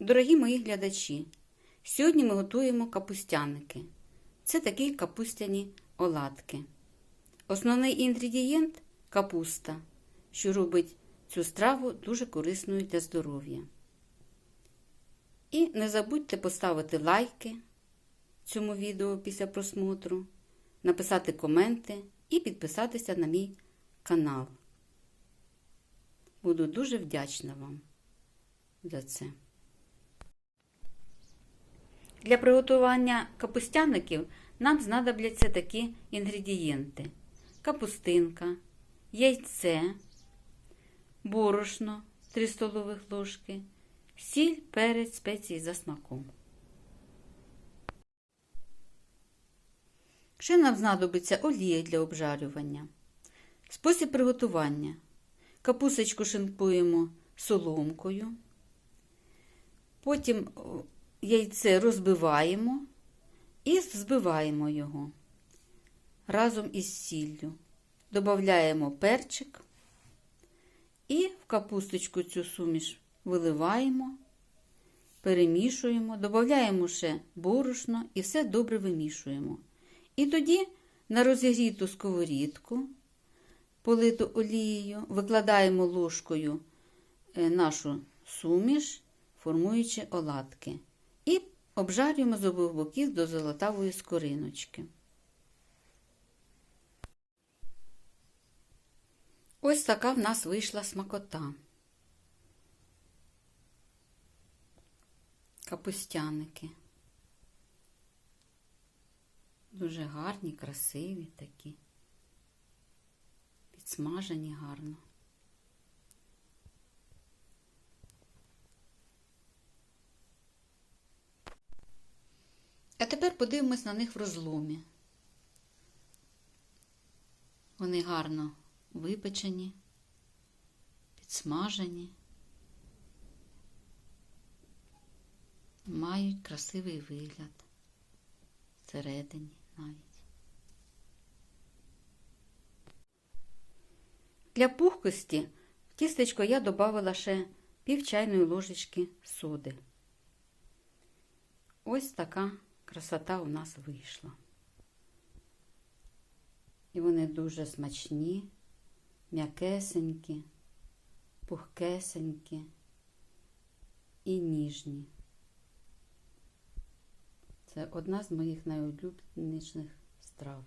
Дорогі мої глядачі, сьогодні ми готуємо капустяники. Це такі капустяні оладки. Основний інгредієнт капуста, що робить цю страву дуже корисною для здоров'я. І не забудьте поставити лайки цьому відео після просмотру, написати коменти і підписатися на мій канал. Буду дуже вдячна вам за це. Для приготування капустяників нам знадобляться такі інгредієнти: капустинка, яйце, борошно 3 столових ложки, сіль, перець, спеції за смаком. Ще нам знадобиться олія для обжарювання. Спосіб приготування. Капусочку шинкуємо соломкою. Потім яйце розбиваємо і взбиваємо його разом із сіллю. Додаємо перчик і в капусточку цю суміш виливаємо, перемішуємо, додаємо ще борошно і все добре вимішуємо. І тоді на розігріту сковорідку, политу олією, викладаємо ложкою нашу суміш, формуючи оладки. І обжарюємо з обох боків до золотавої скориночки. Ось така в нас вийшла смакота. Капустяники. Дуже гарні, красиві такі. Підсмажені гарно. Тепер подивимось на них в розломі. Вони гарно випечені, підсмажені, мають красивий вигляд всередині навіть. Для пухкості в тістечко я додавала ще пів чайної ложечки соди. Ось така красота у нас вийшла. І вони дуже смачні, м'якесенькі, пухкесенькі і ніжні. Це одна з моїх найулюбленіших страв.